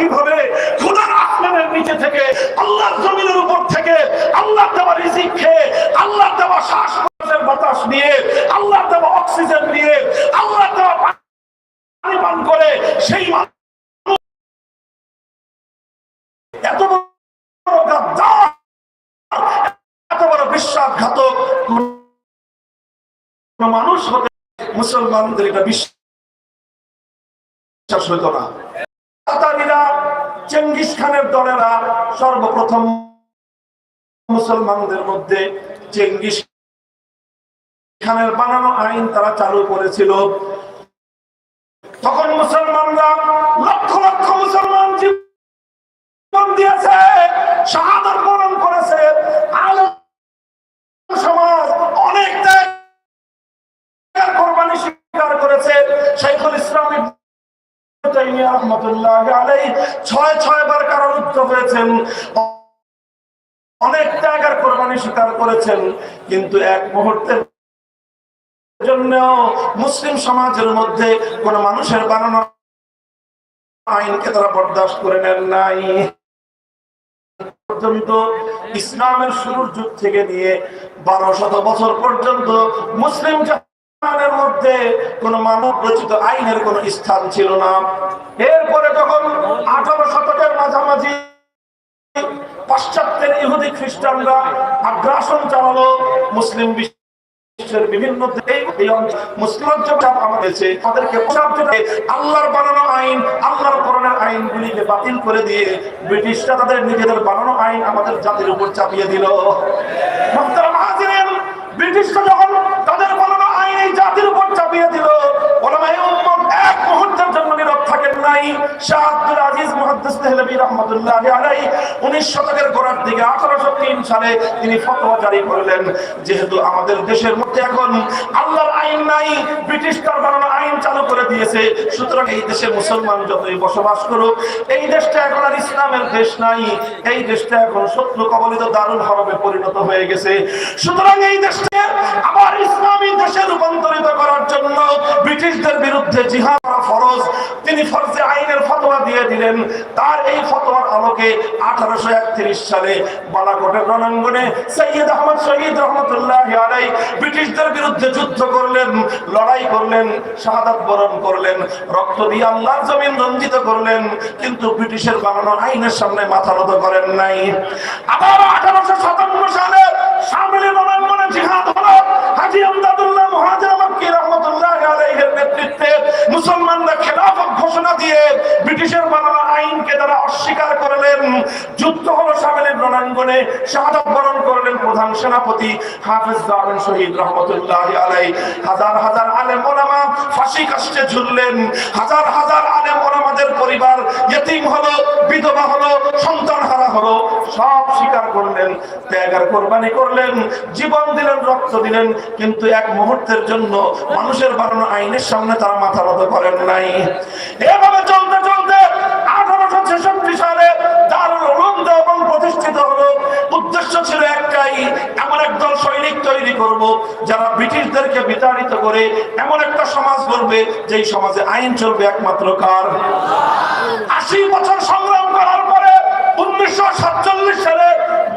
কীভাবে খোদার আসমানের নিচে থেকে আল্লাহর জমিনের উপর থেকে আল্লাহ দেওয়া রিজিক খেয়ে, আল্লাহ দেওয়া শ্বাস প্রশ্বাসের বাতাস নিয়ে, আল্লাহ দেওয়া অক্সিজেন নিয়ে, আল্লাহ দেওয়া পানি পান করে সেই এত এত বড় বিশ্বাসঘাতক মানুষ হতে মুসলমানদের এটা বিশ্বাস হইত না। চেঙ্গিস খানের দলেরা সর্বপ্রথম মুসলমানদের মধ্যে চেঙ্গিস খানের বানানো আইন তারা চালু করেছিল। তখন মুসলমানরা লক্ষ লক্ষ মুসলমান জীবন দিয়েছে। শাহাদাত বরণ করেছে আলেম সমাজ অনেক ত্যাগ কোরবানি স্বীকার করেছে শাইখুল ইসলাম ইবনে তাইমিয়া রাহমাতুল্লাহ আলাইহি, ছয় ছয় বার হয়েছেন। অনেক আর কোরবানি স্বীকার করেছেন, কিন্তু এক মুহূর্তের জন্য মুসলিম সমাজের মধ্যে কোন মানুষের বানানো আইনকে তারা বরদাস্ত করে নেন নাই। পর্যন্ত ইসলামের শুরুর যুগ থেকে নিয়ে বারো শত বছর পর্যন্ত মুসলিম জাহানের মধ্যে কোন মানব রচিত আইনের কোন স্থান ছিল না। এরপরে আঠারো শতকের মাঝামাঝি পাশ্চাত্যের ইহুদি খ্রিস্টানরা আগ্রাসন চালালো, মুসলিম বিশ্বের বিভিন্ন মুসলিম তাদেরকে আল্লাহর বানানো আইন, আল্লাহর কোরআনের আইনগুলিকে বাতিল করে দিয়ে ব্রিটিশরা তাদের নিজেদের বানানো আইন আমাদের জাতির উপর চাপিয়ে দিল। ব্রিটিশরা যখন জাতির উপর চাপিয়ে দিল ওলামায়ে উম্মত এক মুহূর্তের জন্য নীরব থাকেন নাই শাহ আব্দুল আজিজ আলাইহি 19 শতকের গোড়ার দিকে 1803 সালে তিনি ফতোয়া জারি করলেন, যেহেতু আমাদের দেশের মধ্যে এখন আল্লাহর আইন নাই ব্রিটিশ তার আইন চালু করে দিয়েছে, সুতরাং এই দেশে মুসলমান যতই বসবাস করুক, এই দেশটা এখন আর ইসলামের দেশ নাই, এই দেশটা এখন শত্রু কবলিত হরবে পরিণত হয়ে গেছে, সুতরাং এই দেশকে আবার ইসলামী দেশে রূপান্তরিত করার জন্য ব্রিটিশদের বিরুদ্ধে জিহাদ ফরজ, তিনি ফরজে আইনের ফতোয়া দিয়ে দিলেন। তার এই ফতোয়ার আলোকে আঠারোশো একত্রিশ সালে বালাকোটের রণাঙ্গনে সৈয়দ আহমদ শহীদ রহমতুল্লাহ আলাই ব্রিটিশদের বিরুদ্ধে যুদ্ধ করলেন, লড়াই করলেন, শাহাদাত বরণ করলেন, রক্ত দিয়ে আল্লাহর জমিন রঞ্জিত করলেন, কিন্তু ব্রিটিশের বানানো আইনের সামনে মাথা নত করেন নাই। আবার আঠারোশো সাতান্ন সালে সামিলি রণাঙ্গনে জিহাদ হলো হাজি আমদাদুল্লাহ মহাজার মক্কি রহমতুল্লাহ আলাইহির নেতৃত্বে মুসলমানরা খেলাফত ঘোষণা দিয়ে ব্রিটিশের বানানো আইনকে তারা অস্বীকার করলেন। যুদ্ধ হলো সামিলের রণাঙ্গনে শাহাদাত বরণ করলেন প্রধান সেনাপতি হাফিজ দারুণ শহীদ রহমতুল্লাহ আলাই হাজার হাজার আলেম ওলামা ফাঁসি কাস্টে ঝুললেন। হাজার হাজার আলেম ওলামাদের পরিবার ইয়েতিম হলো, বিধবা হলো, সন্তান হারা হলো, সব স্বীকার করলেন ত্যাগ কোরবানি করলেন, জীবন দিলেন, রক্ত দিলেন, কিন্তু এক মুহূর্তের জন্য মানুষের বানানো আইনের সামনে তারা মাথা নত করেন নাই। এভাবে চলতে চলতে আঠারোশো ছেষট্টি সালে দেওবন্দ প্রতিষ্ঠিত হলো। উদ্দেশ্য ছিল একটাই, এমন একদল সৈনিক তৈরি করব যারা ব্রিটিশদেরকে বিতাড়িত করে এমন একটা সমাজ করবে যেই সমাজে আইন চলবে একমাত্র কার। আশি বছর সংগ্রাম করার পরে উনিশশো সাতচল্লিশ সালে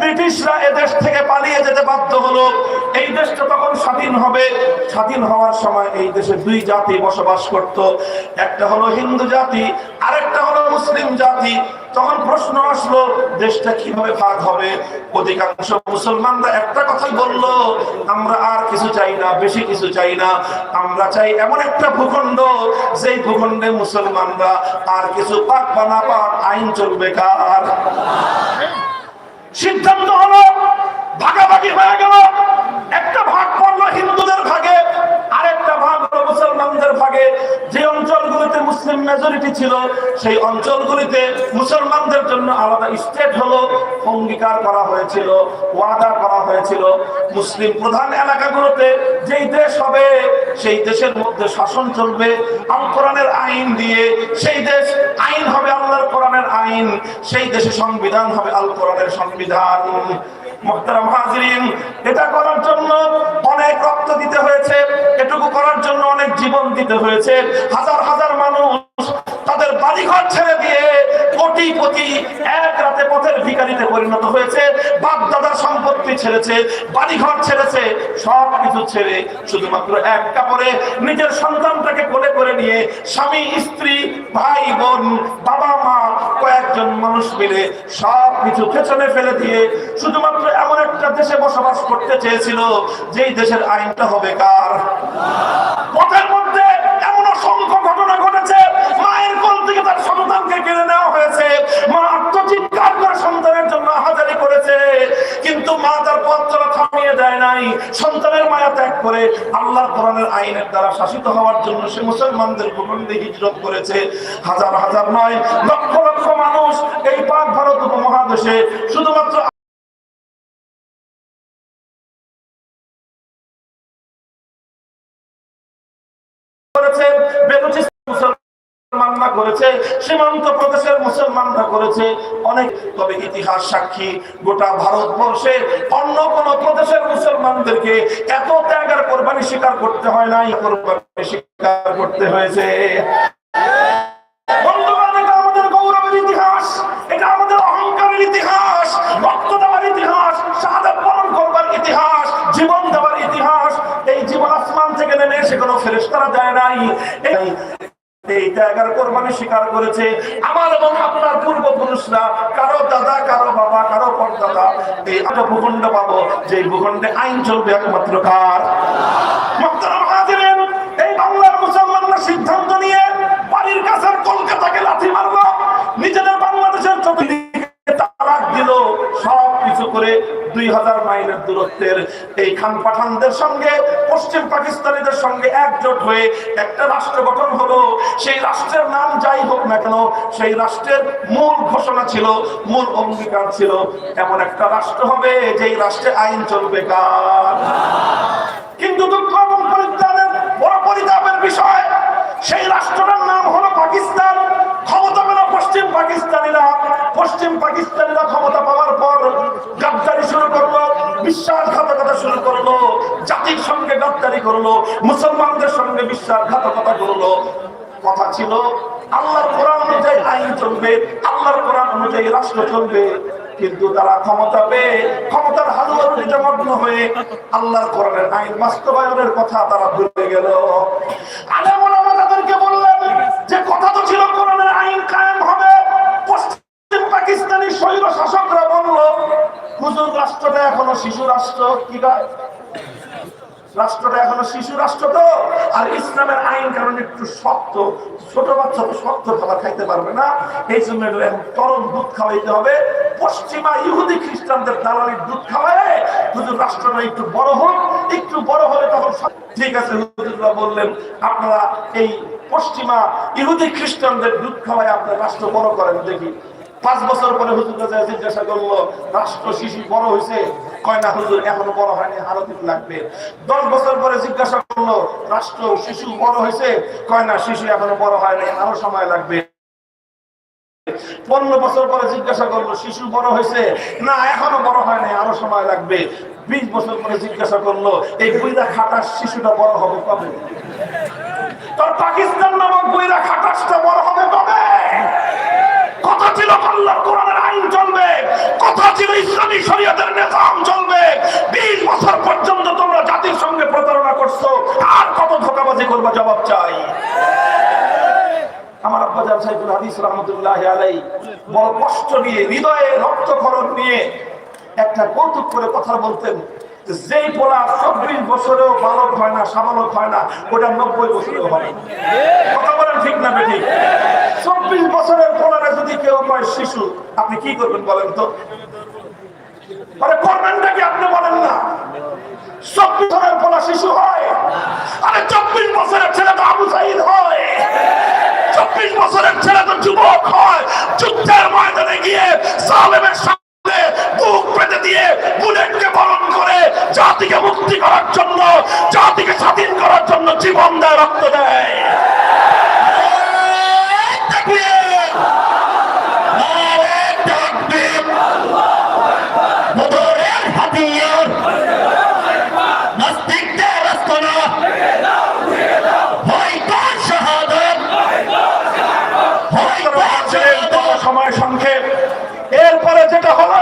ব্রিটিশরা এদেশ থেকে পালিয়ে যেতে বাধ্য হলো। এই দেশটা তখন স্বাধীন হবে। স্বাধীন হওয়ার সময় এই দেশে দুই জাতি বসবাস করত। একটা হলো হিন্দু জাতি হলো মুসলিম জাতি, তখন প্রশ্ন আসলো, দেশটা কীভাবে ভাগ হবে? অধিকাংশ মুসলমানরা একটা কথাই বলল, আমরা আর কিছু চাই না, বেশি কিছু চাই না। আমরা চাই এমন একটা ভূখণ্ড, যেই ভূখণ্ডে মুসলমানরা আর কিছু পাক বা না পাক আইন চলবে কার? সিদ্ধান্ত হলো, ভাগাভাগি হয়ে গেল। একটা ভাগ পড়ল হিন্দুদের ভাগে মুসলমানদের ভাগে যে অঞ্চলগুলিতে মুসলিম মেজরিটি ছিল, সেই অঞ্চলগুলিতে মুসলমানদের জন্য আলাদা স্টেট হলো, অঙ্গীকার করা হয়েছিল, ওয়াদা করা হয়েছিল। মুসলিম প্রধান এলাকাগুলোতে যেই দেশ হবে, সেই দেশের মধ্যে শাসন চলবে। আল কোরআনের আইন দিয়ে সেই দেশ আইন হবে আল্লাহর কোরআনের আইন, সেই দেশে সংবিধান হবে আল কোরআনের সংবিধান। মোহতারাম হাজরিন, এটা করার জন্য অনেক রক্ত দিতে হয়েছে। এটুকু করার জন্য অনেক জীবন দিতে হয়েছে। হাজার হাজার মানুষ তাদের বাড়িঘর ছেড়ে দিয়ে কোটি কোটিপতি এক রাতে পথের ভিখারিতে পরিণত হয়েছে। বাপ দাদার সম্পত্তি ছেড়েছে, বাড়িঘর ছেড়েছে সব কিছু ছেড়ে শুধুমাত্র এক কাপড়ে নিজের সন্তানটাকে কোলে করে নিয়ে স্বামী, স্ত্রী, ভাই, বোন, বাবা, মা, কয়েকজন মানুষ মিলে সব কিছু পেছনে ফেলে দিয়ে শুধুমাত্র এমন একটা দেশে বসবাস করতে চেয়েছিল, যেই দেশের আইনটা হবে কার? পথের মধ্যে এমন অসংখ্য ঘটনা ঘটেছে। মায়ের কোল থেকে তার সন্তানকে কেড়ে নেওয়া হয়েছে। মা আত্মচিৎকার করে সন্তানের জন্য হাজারি করেছে। কিন্তু মা তার থামিয়ে দেয় নাই। সন্তানের মায়া ত্যাগ করে আল্লাহ কোরআনের আইনের দ্বারা শাসিত হওয়ার জন্য সে মুসলমানদের হিজরত করেছে। হাজার হাজার নয়, লক্ষ লক্ষ মানুষ এই পাক ভারত উপমহাদেশে শুধুমাত্র সীমান্ত প্রদেশের মুসলমানরা করেছে অনেক, তবে ইতিহাস সাক্ষী, গোটা ভারতবর্ষে অন্য কোন প্রদেশের মুসলমানদেরকে এত ত্যাগের কোরবানি স্বীকার করতে হয় নাই, কোরবানি স্বীকার করতে হয়েছে। ইতিহাস এই জীবন আসমান থেকে নেমে এসে কোনো ফেরেশতারা দেয় নাই। এই জায়গার কোরবানি স্বীকার করেছে। আমার এবং আপনার পূর্বপুরুষরা, কারও দাদা, কারও বাবা, কারও পরদাদা, এই একটা ভূখণ্ড পাবো যে ভূখণ্ডে আইন চলবে একমাত্র কার? এই বাংলার মুসলমানরা সিদ্ধান্ত নিয়ে বাড়ির কাছের কলকাতাকে লাথি মারলো, নিজেদের বাংলাদেশের চতুর্দিকে তালাক দিল সব কিছু করে সেই রাষ্ট্রের মূল ঘোষণা ছিল, মূল অঙ্গীকার ছিল, এমন একটা রাষ্ট্র হবে যেই রাষ্ট্রে আইন চলবে কার। কিন্তু দুঃখ এবং পরিত্রাণের বড় পরিতাপের বিষয়, সেই রাষ্ট্রটার নাম হলো পাকিস্তান। ক্ষমতা পেল পশ্চিম পাকিস্তানিরা পশ্চিম পাকিস্তানিরা ক্ষমতা পাওয়ার পর গাদ্দারি বিশ্বাসঘাতকতা শুরু করল, জাতির সঙ্গে গাদ্দারি করল, মুসলমানদের সঙ্গে বিশ্বাসঘাতকতা করল। কথা ছিল, আল্লাহর কোরআন অনুযায়ী আইন চলবে, আল্লাহর কোরআন অনুযায়ী রাষ্ট্র চলবে, কিন্তু তারা ক্ষমতা পেয়ে, ক্ষমতার হালুয়ারুটিতে মগ্ন হয়ে আল্লাহর কোরআনের আইন বাস্তবায়নের কথা তারা ভুলে গেল। আলেম ওলামা তাদেরকে বললেন যে, কথা তো ছিল কোরআনের আইন কায়েম হবে পাকিস্তানি শাসকরা বলল, হুজুর, রাষ্ট্রটা এখনও শিশু রাষ্ট্র, কি রাষ্ট্রটা এখনও শিশু রাষ্ট্র তো, আর ইসলামের আইন একটু শক্ত, ছোট বাচ্চা শক্ত খাবার খাইতে পারবে না। এই জন্য এখন দুধ খাওয়াইতে হবে। পশ্চিমা ইহুদি খ্রিস্টানদের দালালির দুধ খাওয়ায় হুজুর, রাষ্ট্রটা একটু বড় হোক, একটু বড় হলে তখন ঠিক আছে। হুজুররা বললেন, আপনারা এই পশ্চিমা ইহুদি খ্রিস্টানদের দুধ খাওয়ায় আপনার রাষ্ট্র বড় করেন, দেখি পাঁচ বছর পরে হুজুর কাছে জিজ্ঞাসা করল, রাষ্ট্র শিশু বড় হয়েছে? কয়, না হুজুর, এখনও বড় হয়নি, আরও লাগবে। দশ বছর পরে জিজ্ঞাসা করল, রাষ্ট্র শিশু বড় হয়েছে? কয়, না, শিশু এখনও বড় হয়নি, আরও সময় লাগবে। পনেরো বছর পরে জিজ্ঞাসা করল, শিশু বড় হয়েছে? না, এখনও বড় হয়নি, আরও সময় লাগবে। বিশ বছর পরে জিজ্ঞাসা করল, এই বুইরা খাটার শিশুটা বড় হবে কবে? তোর পাকিস্তান নামক বইরা খাটাসটা বড় হবে কবে? কথা ছিল আল্লাহর কোরআনের আইন চলবে। কথা ছিল ইসলামী শরীয়তের নিজাম চলবে। 20 বছর পর্যন্ত তোমরা জাতির সঙ্গে প্রতারণা করছ। আর কত ধোঁকাবাজি করবা জবাব চাই। আমার আব্বাজান সাইফুল হাদিস রহমতুল্লাহ আলাই বড় কষ্ট নিয়ে, হৃদয়ে রক্তক্ষরণ নিয়ে একটা কৌতুক করে কথা বলতেন। যেই পোলা চব্বিশ বছরেও বালক হয় না, সাবালক হয় না, ওটা নব্বই বছরেও হয় কথা বলেন ঠিক না বেঠিক? চব্বিশ বছরের পোলারে যদি কেউ কয় শিশু, আপনি কি করবেন বলেন তো? করবেনটা কি আপনি বলেন না? চব্বিশ বছরের পোলা শিশু হয়, আরে চব্বিশ বছরের ছেলে তো আবু সাইদ হয়। চব্বিশ বছরের ছেলে তো যুবক হয়। যুদ্ধের ময়দানে গিয়ে সালেমের সামনে বুক পেতে দিয়ে বুলেটকে বরণ করে জাতিকে মুক্তি করার জন্য, জাতিকে স্বাধীন করার জন্য জীবন দেয়, রক্ত দেয় তাকবীর! নারে তাকবীর! মোটরের হাতিয়ার নাস্তিকদের আস্তানা হয় তার শাহাদাত হয় তার শাহাদাত সময় সংক্ষেপ এরপরে যেটা হলো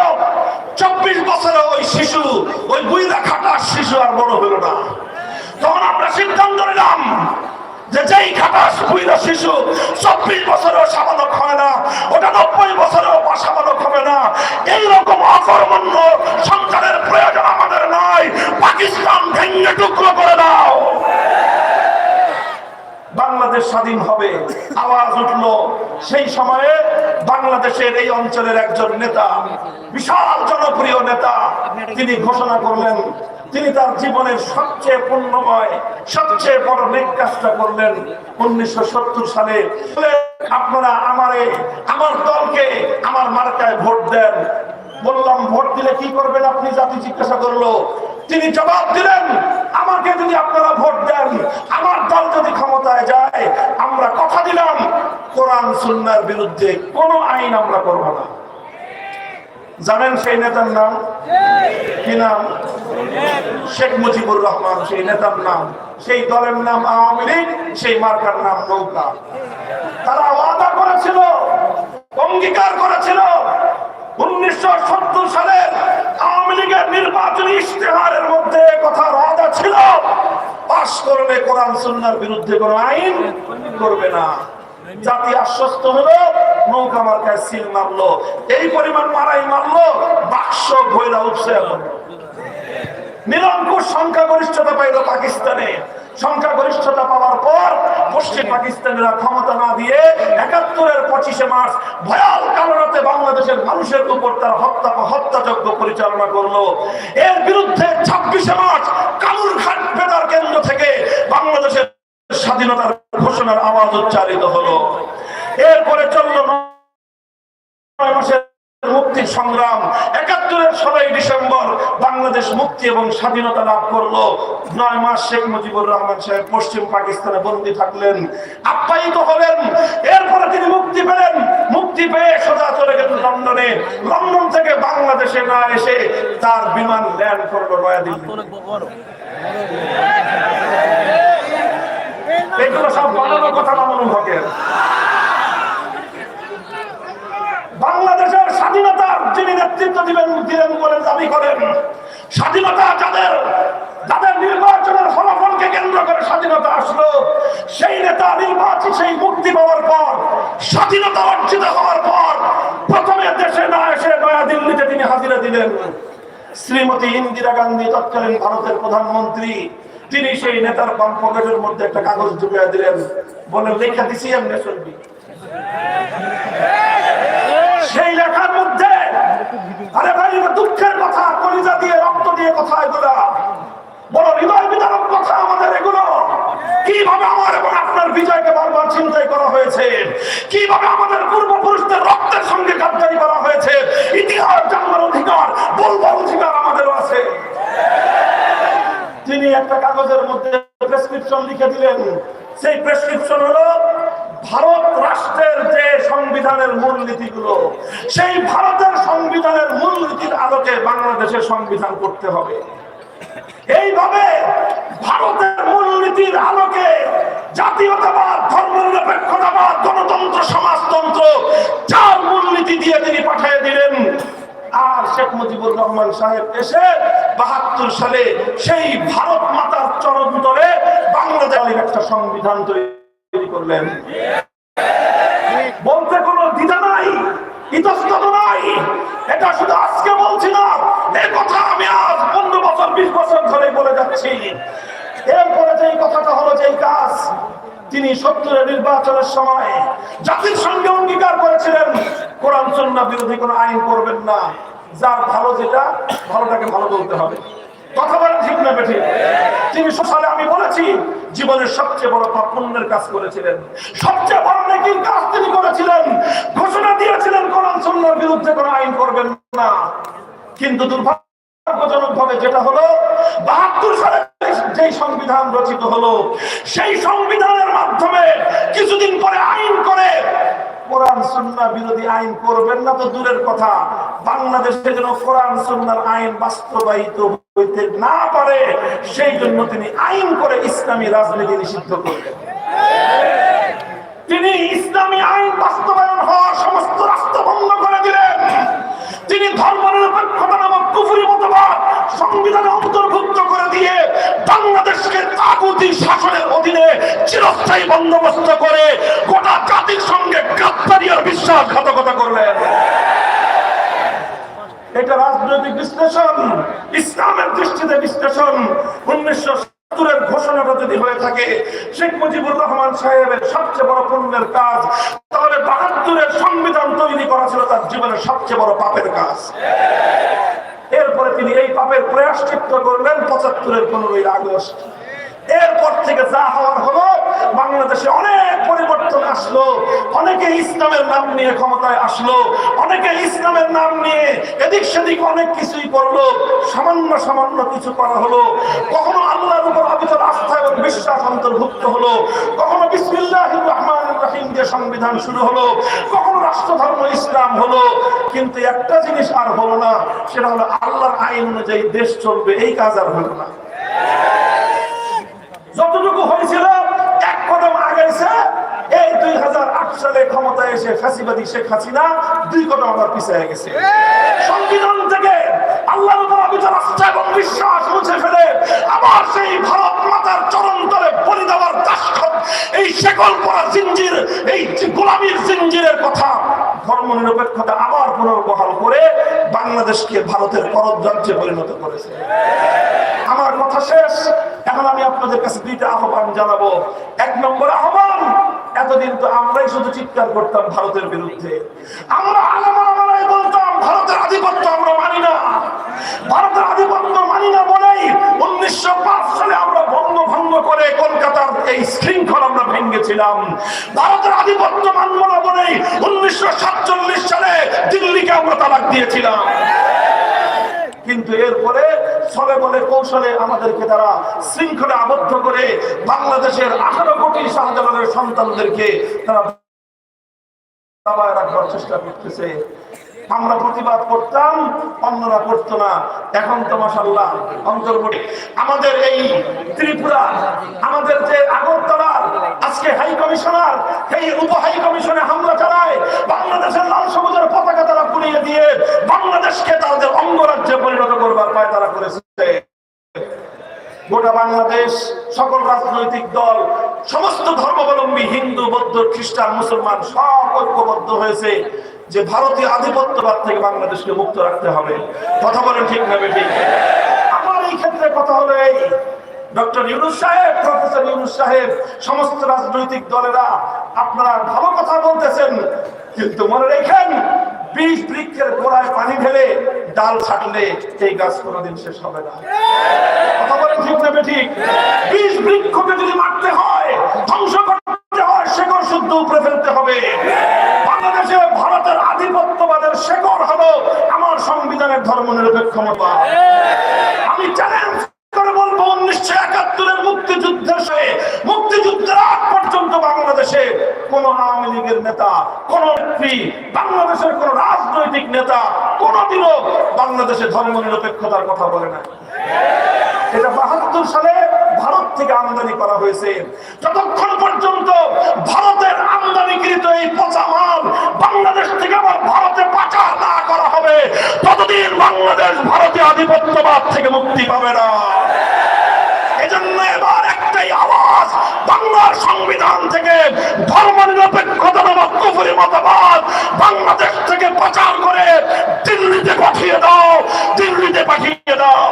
চব্বিশ বছরে ওই শিশু, ওই বুইদা খাটার শিশু আর বড় হলো না। তখন আমরা সিদ্ধান্ত নিলাম যে যেই খাটাস বুইরা শিশু, চব্বিশ বছরেও সামালক হবে না, ওটা নব্বই বছরেও সামালক হবে না। এইরকম অকর্মণ্য সন্তানের প্রয়োজন আমাদের নাই, পাকিস্তান ভেঙে টুকরো করে দাও। বাংলাদেশ স্বাধীন হবে। আওয়াজ উঠল। সেই সময়ে বাংলাদেশের এই অঞ্চলের একজন নেতা, বিশাল জনপ্রিয় নেতা, তিনি ঘোষণা করলেন, তিনি তার জীবনের সবচেয়ে পুণ্যময়, সবচেয়ে বড় নেক কাজটা করলেন। উনিশশো সত্তর সালে আপনারা আমারে, আমার দলকে, আমার মার্কায় ভোট দেন। বললাম, ভোট দিলে কি করবেন আপনি? জাতি জিজ্ঞাসা করল। তিনি জবাব দিলেন, আমাকে যদি আপনারা ভোট দেন, আমার দল যদি ক্ষমতায় যায়, আমরা কথা দিলাম, কোরআন, সুন্নার বিরুদ্ধে কোনো আইন আমরা করব না। জানেন সেই নেতার নাম? কি নাম? শেখ মুজিবুর রহমান, সেই নেতার নাম। সেই দলের নাম আওয়ামী লীগ, সেই মার্কার নাম নৌকা। তারা ওয়াদা করেছিল, অঙ্গীকার করেছিল উনিশশো সত্তর সালের আওয়ামী লীগের নির্বাচনী ইশতেহারের মধ্যে কথা রাজা ছিল, পাশ করলে কোরআন সুন্নার বিরুদ্ধে কোনো আইন করবে না। জাতি আশ্বস্ত হলো, নৌকা মার্কায় সিল মারলো, এই পরিমাণ মারাই মারলো, বাক্স ভৈরা এখন নিরঙ্কুশ সংখ্যাগরিষ্ঠতা পাইল পাকিস্তানে। সংখ্যাগরিষ্ঠতা পাওয়ার পর পশ্চিম পাকিস্তানিরা ক্ষমতা না দিয়ে একাত্তরের পঁচিশে মার্চ ভয়াল কালরাতে বাংলাদেশের মানুষের উপর তার হত্যা হত্যাযজ্ঞ পরিচালনা করল। এর বিরুদ্ধে ছাব্বিশে মার্চ কালুর ঘাট বেতার কেন্দ্র থেকে বাংলাদেশের স্বাধীনতার ঘোষণার আওয়াজ উচ্চারিত হলো। এরপরে চলল নয় মাসের মুক্তির সংগ্রাম। একাত্তরের ষোলোই ডিসেম্বর বাংলাদেশ মুক্তি এবং স্বাধীনতা লাভ করল। নয় মাস শেখ মুজিবুর রহমান সাহেব পশ্চিম পাকিস্তানে বন্দী থাকলেন। আপ্যায়িত হলেন। এরপরে তিনি মুক্তি পেলেন। মুক্তি পেয়ে সোজা চলে গেলেন লন্ডনে। লন্ডন থেকে বাংলাদেশে না এসে তার বিমান ল্যান্ড করল নয়াদিল্লি। এগুলো সব বানানো কথা মামুন হকের। নেতৃত্ব দিবেন দিলেন বলে দাবি করেন, স্বাধীনতা যাদের যাদের নির্বাচনের ফলাফলকে কেন্দ্র করে স্বাধীনতা আসলো, সেই নেতা নির্বাচিত সেই মুক্তি পাওয়ার পর, স্বাধীনতা অর্জিত হওয়ার পর, প্রথমে দেশে না এসে নয়া দিল্লিতে তিনি হাজিরা দিলেন। শ্রীমতী ইন্দিরা গান্ধী তৎকালীন ভারতের প্রধানমন্ত্রী, তিনি সেই নেতার বাম মধ্যে একটা কাগজ ঢুকিয়ে দিলেন, বলে, লেখা দিছি, এমনি সেই মধ্যে আরে ভাই দুঃখের কথা, কলিজা দিয়ে, রক্ত দিয়ে কথা এগুলা। বড় হৃদয় বিদারক কথা আমাদের এগুলো। কীভাবে আমার এবং আপনার বিজয়কে বারবার চিন্তাই করা হয়েছে? কীভাবে আমাদের পূর্বপুরুষদের রক্তের সঙ্গে গাদ্দারি করা হয়েছে? ইতিহাস জানবার অধিকার, বলবার অধিকার আমাদেরও আছে। তিনি একটা কাগজের মধ্যে প্রেসক্রিপশন লিখে দিলেন, সেই প্রেসক্রিপশন হলো ভারত রাষ্ট্রের যে সংবিধানের মূলনীতিগুলো, সেই ভারতের সংবিধানের মূলনীতির আলোকে বাংলাদেশের সংবিধান করতে হবে। এইভাবে ভারতের মূলনীতির আলোকে জাতীয়তাবাদ, ধর্মনিরপেক্ষতাবাদ, গণতন্ত্র, সমাজতন্ত্র চার মূলনীতি দিয়ে তিনি পাঠিয়ে দিলেন, আর শেখ মুজিবুর রহমান সাহেব এসে বাহাত্তর সালে সেই ভারত মাতার চরণ তলে বাংলাদেশের একটা সংবিধান তৈরি করলেন। বলতে কোনো দ্বিধা নাই, ইতস্তত নাই। এটা শুধু আজকে বলছি না এই কথা আমি আজ পনেরো বছর, বিশ বছর ধরে বলে যাচ্ছি। এরপরে যে কথাটা হলো যে কাজ, তিনি সত্তরের নির্বাচনের সময় জাতির সঙ্গে অঙ্গীকার করেছিলেন। কোরআন সন্না বিরোধী কোনো আইন করবেন না। যার ভালো যেটা, ভালোটাকে ভালো বলতে হবে। কথা বলেন ঠিক না আমি বলেছি, জীবনের সবচেয়ে বড় কাজ করেছিলেন। সবচেয়ে বড় নেকির কাজ তিনি করেছিলেন। ঘোষণা দিয়েছিলেন, কোরআন বিরুদ্ধে আইন করবেন না। কিন্তু দুর্ভাগ্যজনক ভাবে যেটা হলো, বাহাত্তর সালে সংবিধান রচিত হলো, সেই সংবিধানের মাধ্যমে কিছুদিন পরে আইন করে কোরআন সুন্নাহ বিরোধী আইন করবেন না তো দূরের কথা। বাংলাদেশে যেন কোরআন সুন্নাহর আইন বাস্তবায়িত হইতে না পারে, সেই জন্য তিনি আইন করে ইসলামী রাজনীতি নিষিদ্ধ তিনি ইসলামী আইন বাস্তবায়ন হওয়া সমস্ত রাষ্ট্র বন্ধ করে দিলেন। তিনি ধর্ম নিরপেক্ষতা সংবিধানে অন্তর্ভুক্ত করে দিয়ে বাংলাদেশকে তাগুতি শাসনের অধীনে চিরস্থায়ী বন্দোবস্ত করে গোটা জাতির সঙ্গে গাদ্দারি বিশ্বাসঘাতকতা করলেন। এটা রাজনৈতিক বিশ্লেষণ, ইসলামের দৃষ্টিতে বিশ্লেষণ। উনিশশো সত্তরের ঘোষণাটা যদি হয়ে থাকে, শেখ মুজিবুর রহমান সাহেবের সবচেয়ে বড় পুণ্যের কাজ, তাহলে বাহাত্তরের সংবিধান তৈরি করা ছিল তার জীবনের সবচেয়ে বড় পাপের কাজ। এরপরে তিনি এই পাপের প্রয়াসচিত্ত করলেন পঁচাত্তরের পনেরোই আগস্ট। এরপর থেকে যা হওয়ার হলো বাংলাদেশে অনেক পরিবর্তন আসলো অনেকে ইসলামের নাম নিয়ে ক্ষমতায় আসলো, অনেকে ইসলামের নাম নিয়ে এদিক সেদিক অনেক কিছুই করল, সামান্য সামান্য কিছু করা হলো। কখনো আল্লাহর উপর অবিচল আস্থা এবং বিশ্বাস অন্তর্ভুক্ত হলো, কখনো বিসমিল্লাহ রহমান রহিম দিয়ে সংবিধান শুরু হলো, কখনো রাষ্ট্র ধর্ম ইসলাম হলো, কিন্তু একটা জিনিস আর হলো না, সেটা হলো আল্লাহর আইন অনুযায়ী দেশ চলবে, এই কাজ আর হলো না। যতটুকু হয়েছিল, এক কদম আগাইছে এই দুই হাজার আট সালে ক্ষমতায় এসে ফাঁসিবাদী শেখ হাসিনা দুই কদম আমার পিছিয়ে গেছে। সংবিধান থেকে আল্লাহর উপর আস্থা এবং বিশ্বাস মুছে ফেলে আবার সেই ভারত মাতার চরণ তলে বলি দেওয়ার এই শেকল পরা জিঞ্জির, এই গোলামীর জিঞ্জিরের কথা ধর্ম নিরপেক্ষতা আবার পুনর্বহাল করে বাংলাদেশকে ভারতের করদ রাজ্যে পরিণত করেছে। আমার কথা শেষ। এখন আমি আপনাদের কাছে দুইটা আহ্বান জানাব। এক নম্বর আহ্বান এতদিন তো আমরাই শুধু চিৎকার করতাম ভারতের বিরুদ্ধে। আমরা আলামারাই বলতাম, ভারতের আধিপত্য আমরা মানি না। ভারতের আধিপত্য মানি না বলেই উনিশশো পাঁচ সালে আমরা বঙ্গভঙ্গ করে কলকাতার এই শৃঙ্খল আমরা ভেঙেছিলাম। ভারতের আধিপত্য মানব না বলেই উনিশশো সাতচল্লিশ সালে দিল্লিকে আমরা তালাক দিয়েছিলাম। কিন্তু এরপরে ছলে বলে কৌশলে আমাদেরকে তারা শৃঙ্খলা আবদ্ধ করে বাংলাদেশের আঠারো কোটি শাহজালালের সন্তানদেরকে তারা চেষ্টা করতেছে। আমরা প্রতিবাদ করতাম, অন্যরা করতো না। এখন তো মাসাল্লাহ অন্তর্বর্তী আমাদের এই ত্রিপুরা, আমাদের যে আগরতলা, আজকে হাই কমিশনার, এই উপ হাই কমিশনে হামলা চালায়, বাংলাদেশের লাল সবুজের পতাকা তারা পুড়িয়ে দিয়ে বাংলাদেশকে তাদের অঙ্গরাজ্যে পরিণত করবার পায় তারা করেছে। গোটা বাংলাদেশ, সকল রাজনৈতিক দল, সমস্ত ধর্মাবলম্বী হিন্দু, বৌদ্ধ, খ্রিস্টান, মুসলমান সব ঐক্যবদ্ধ হয়েছে যে ভারতীয় আধিপত্যবাদ থেকে বাংলাদেশকে মুক্ত রাখতে হবে। কথা বলেন ঠিক না ঠিক আমার এই ক্ষেত্রে কথা হলো এই। ডক্টর ইউনুস সাহেব, প্রফেসর ইউনুস সাহেব, সমস্ত রাজনৈতিক দলেরা, আপনারা ভালো কথা বলতেছেন, কিন্তু মনে রেখেন, বিষ বৃক্ষের গোড়ায় পানি ঢেলে ডাল ছাটলে এই গাছ কোনোদিন শেষ হবে না। কথা বলেন ঠিক না ঠিক বিষ বৃক্ষকে যদি মারতে হয়, ধ্বংস করতে হয় শুদ্ধ উপরে ফেলতে হবে। বাংলাদেশে ভারতের আধিপত্যবাদের শেকড় হলো আমার সংবিধানের ধর্ম নিরপেক্ষ আমি চ্যালেঞ্জ করে বলব, উনিশশো একাত্তরের মুক্তিযুদ্ধের সে মুক্তিযুদ্ধের আগ পর্যন্ত বাংলাদেশে কোন আওয়ামী লীগের নেতা, কোন নেত্রী বাংলাদেশের কোন রাজনৈতিক নেতা, কোনদিনও বাংলাদেশে ধর্ম নিরপেক্ষতার কথা বলে না। এটা বাহাত্তর সালে ভারত থেকে আমদানি করা হয়েছে। যতক্ষণ পর্যন্ত ভারতের আমদানিকৃত এই পচা মাল বাংলাদেশ থেকে আবার ভারতে পাচার না করা হবে, ততদিন বাংলাদেশ ভারতীয় আধিপত্যবাদ থেকে মুক্তি পাবে না। এজন্য এবার একটাই আওয়াজ বাংলার সংবিধান থেকে ধর্ম নিরপেক্ষতা নামক কুফুরি মতবাদ বাংলাদেশ থেকে পাচার করে দিল্লিতে পাঠিয়ে দাও, দিল্লিতে পাঠিয়ে দাও।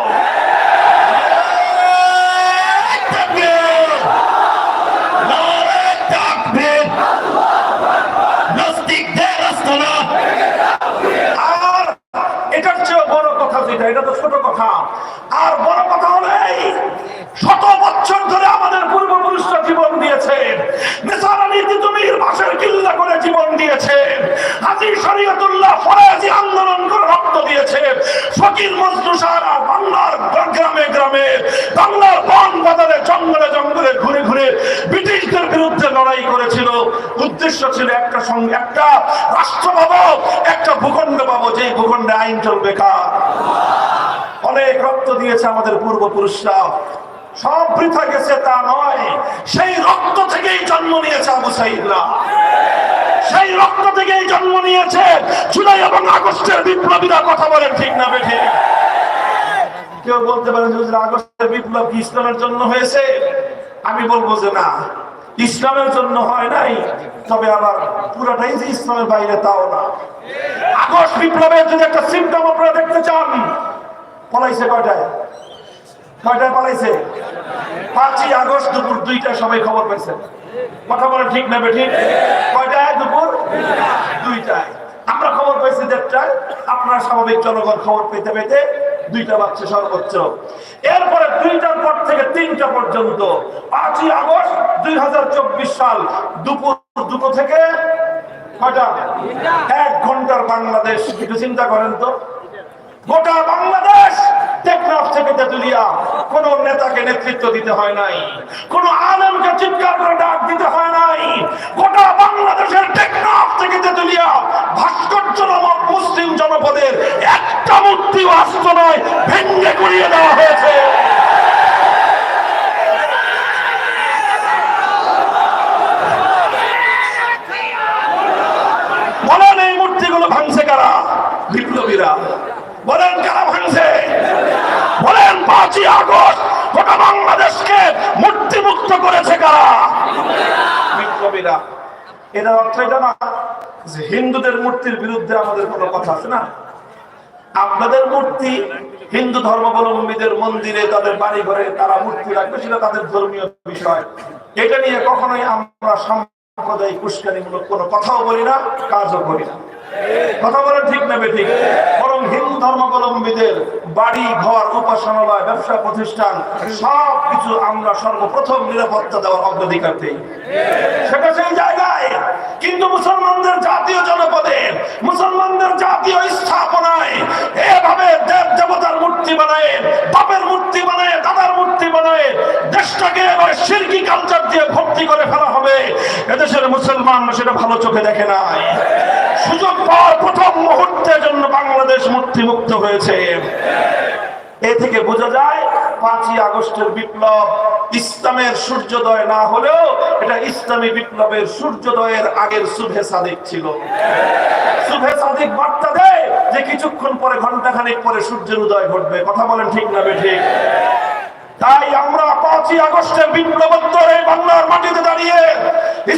আর এটার চেয়ে বড় কথা যেটা, এটা তো ছোট কথা। আর বড় কথা হলো এই শত বছর ধরে আমাদের পূর্বপুরুষরা জীবন দিয়েছে নেসারানি তিতুমির বাসের কিল্লা করে জীবন দিয়েছে। হাজি ফরাজি আন্দোলন করে রক্ত দিয়েছে। ফকির মজনু সারা বাংলার গ্রামে গ্রামে, বাংলার বন বাজারে জঙ্গলে জঙ্গলে ঘুরে ঘুরে ব্রিটিশদের বিরুদ্ধে লড়াই করেছিল। উদ্দেশ্য ছিল একটা সঙ্গে একটা রাষ্ট্র একটা ভূখণ্ড পাবো যে ভূখণ্ডে আইন চলবে কার? অনেক রক্ত দিয়েছে আমাদের পূর্বপুরুষরা। সব বৃথা গেছে তা নয়। সেই রক্ত থেকেই জন্ম নিয়েছে আবু সাইদরা। সেই রক্ত থেকেই জন্ম নিয়েছে। জুলাই এবং আগস্টের বিপ্লবীরা কথা বলেন ঠিক না বেঠিক কেউ বলতে পারেন যে আগস্টের বিপ্লব কি ইসলামের জন্য হয়েছে? আমি বলব যে না। ইসলামের জন্য হয় নাই, তবে আবার পুরাটাই যে ইসলামের বাইরে তাও না। আগস্ট বিপ্লবের যদি একটা সিমটম আপনারা দেখতে চান, পলাইছে কয়টায়? কয়টায় পালাইছে? পাঁচই আগস্ট দুপুর দুইটায় সবাই খবর পাইছে। কথা বলে ঠিক না ঠিক কয়টায় দুপুর? দুইটায়। আমরা খবর পাইছি দেড়টায়। আপনার স্বাভাবিক জনগণ খবর পেতে পেতে দুইটা বাচ্চা সর্বোচ্চ। এরপরে দুইটার পর থেকে তিনটা পর্যন্ত। পাঁচই আগস্ট দুই হাজার চব্বিশ সাল দুপুর দুটো থেকে কয়টা? এক ঘণ্টার বাংলাদেশ। একটু চিন্তা করেন তো। গোটা বাংলাদেশ টেকনাফ থেকে তেতুলিয়া কোন নেতাকে নেতৃত্ব দিতে হয় নাই, কোন আলেমকে চিৎকার করে ডাক দিতে হয় নাই, গোটা বাংলাদেশের টেকনাফ থেকে তেতুলিয়া ভাস্কর্য নামক মুসলিম জনপদের একটা মূর্তি আসত নয় ভেঙ্গে করিয়ে দেওয়া হয়েছে বলেন এই মূর্তিগুলো ভাঙছে কারা বিপ্লবীরা বলেন কারা ভাঙছে বলেন পাঁচই আগস্ট গোটা বাংলাদেশকে মূর্তি মুক্ত করেছে কারা বিপ্লবীরা এটার অর্থ এটা না যে হিন্দুদের মূর্তির বিরুদ্ধে আমাদের কোনো কথা আছে না? আপনাদের মূর্তি হিন্দু ধর্মাবলম্বীদের মন্দিরে তাদের বাড়ি ঘরে তারা মূর্তি রাখবে, সেটা তাদের ধর্মীয় বিষয়। এটা নিয়ে কখনোই আমরা সাম্প্রদায়িক উস্কানিমূলক কোনো কথাও বলি না, কাজও করি না। কথা বলেন ঠিক না ঠিক বরং হিন্দু ধর্মাবলম্বীদের বাড়ি, ঘর, উপাসনালয়, ব্যবসা, প্রতিষ্ঠান সব কিছু আমরা সর্বপ্রথম নিরাপত্তা দেওয়ার অগ্রাধিকার দিই। সেটা সেই জায়গায় কিন্তু মুসলমানদের জাতীয় জনপদে, মুসলমানদের জাতীয় স্থাপনায় এভাবে দেব দেবতার মূর্তি বানায়, বাপের মূর্তি বানায়, দাদার মূর্তি বানায়, দেশটাকে এবার শিরকি কালচার দিয়ে ভর্তি করে ফেলা হবে। এদেশের মুসলমান সেটা ভালো চোখে দেখে নাই। সুযোগ পাওয়ার প্রথম মুহূর্তের জন্য বাংলাদেশ মুক্তি মুক্ত হয়েছে। এ থেকে বোঝা যায় পাঁচই আগস্টের বিপ্লব ইসলামের সূর্যোদয় না হলেও এটা ইসলামী বিপ্লবের সূর্যোদয়ের আগের শুভে সাদিক ছিল। শুভে সাদিক বার্তা দেয় যে কিছুক্ষণ পরে ঘণ্টা খানিক পরে সূর্যের উদয় ঘটবে। কথা বলেন ঠিক না ঠিক তাই আমরা পাঁচই আগস্টের বিপ্লবোত্তর এই বাংলার মাটিতে দাঁড়িয়ে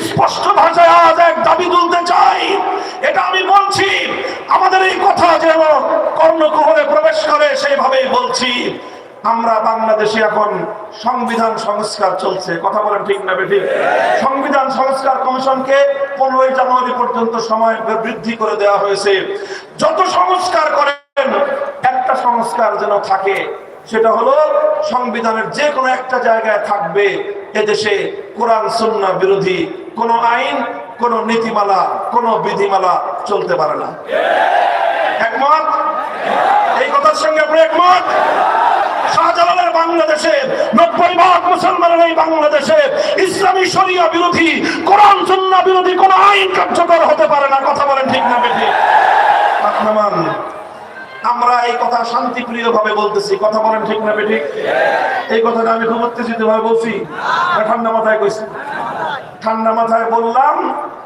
স্পষ্ট ভাষায় আজ এক দাবি তুলতে চাই। এটা আমি বলছি, আমাদের এই কথা যেন কর্ণকুহরে প্রবেশ করে, সেইভাবেই বলছি। আমরা বাংলাদেশে এখন সংবিধান সংস্কার চলছে। কথা বলেন ঠিক না ঠিক সংবিধান সংস্কার কমিশনকে পনেরোই জানুয়ারি পর্যন্ত সময় বৃদ্ধি করে দেওয়া হয়েছে। যত সংস্কার করেন, একটা সংস্কার যেন থাকে, সেটা হলো সংবিধানের যে কোনো একটা জায়গায় থাকবে এদেশে কোরআন, সুন্না বিরোধী কোন আইন, কোন নীতিমালা, কোন বিধিমালা চলতে পারে না। একমত? এই কথার সঙ্গে আপনি একমত? বাংলাদেশে, নব্বই ভাগ মুসলমানের এই বাংলাদেশে। ইসলামী শরিয়া বিরোধী, কোরআন, সুন্না বিরোধী কোন আইন কার্যকর হতে পারে না। কথা বলেন ঠিক না বেঠি? আমরা এই কথা শান্তিপ্রিয় ভাবে বলতেছি। কথা বলেন ঠিক না ঠিক এই কথাটা আমি খুব উত্তেজিত বলছি। ঠান্ডা মাথায় কইছি। ঠান্ডা মাথায় বললাম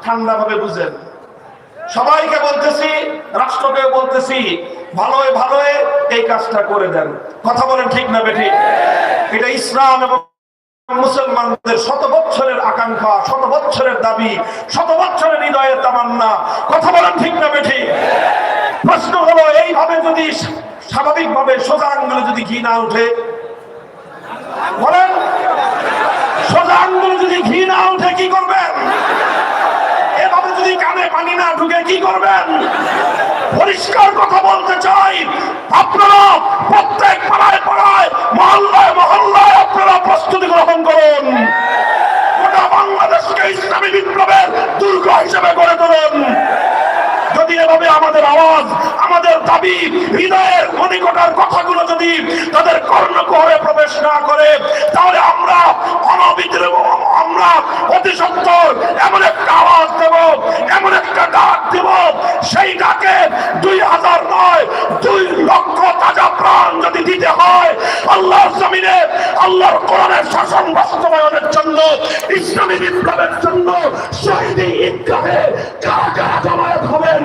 ঠান্ডা ভাবে বুঝেন। সবাইকে বলতেছি রাষ্ট্রকে বলতেছি ভালোয় ভালোয় এই কাজটা করে দেন। কথা বলেন ঠিক না বেঠিক? এটা ইসলাম এবং মুসলমানদের শত বছরের আকাঙ্ক্ষা, শত বছরের দাবি, শত বছরের হৃদয়ের তামান্না। কথা বলেন ঠিক না বেঠিক? প্রশ্ন হলো, এইভাবে যদি স্বাভাবিকভাবে সোজা আঙ্গুলে যদি ঘি না উঠে? বলেন, সোজা আঙ্গুলে যদি ঘি না উঠে, কি করবেন? যদি কানে পানি না ঢুকে কি করবেন? পরিষ্কার কথা বলতে চাই। আপনারা প্রত্যেক পাড়ায় পাড়ায়, মহল্লায় মহল্লায় আপনারা প্রস্তুতি গ্রহণ করুন। গোটা বাংলাদেশকে ইসলামী বিপ্লবের দুর্গ হিসেবে গড়ে তুলুন। যদি এভাবে আমাদের আওয়াজ, আমাদের দাবি, হৃদয়ের মনিকটার কথাগুলো যদি তাদের কর্ণকোহরে প্রবেশ না করে, তাহলে আমরা অনবিদ্রোহ আমরা অতি সত্তর এমন একটা আওয়াজ দেব, এমন একটা ডাক দেব, সেই ডাকে দুই হাজার নয়, দুই লক্ষ তাজা প্রাণ যদি দিতে হয়, আল্লাহর জমিনে, আল্লাহর কোরআনের শাসন বাস্তবায়নের জন্য, ইসলামী বিপ্লবের জন্য শহীদ ঈদগাহে কারা কারা জমায়েত হবেন?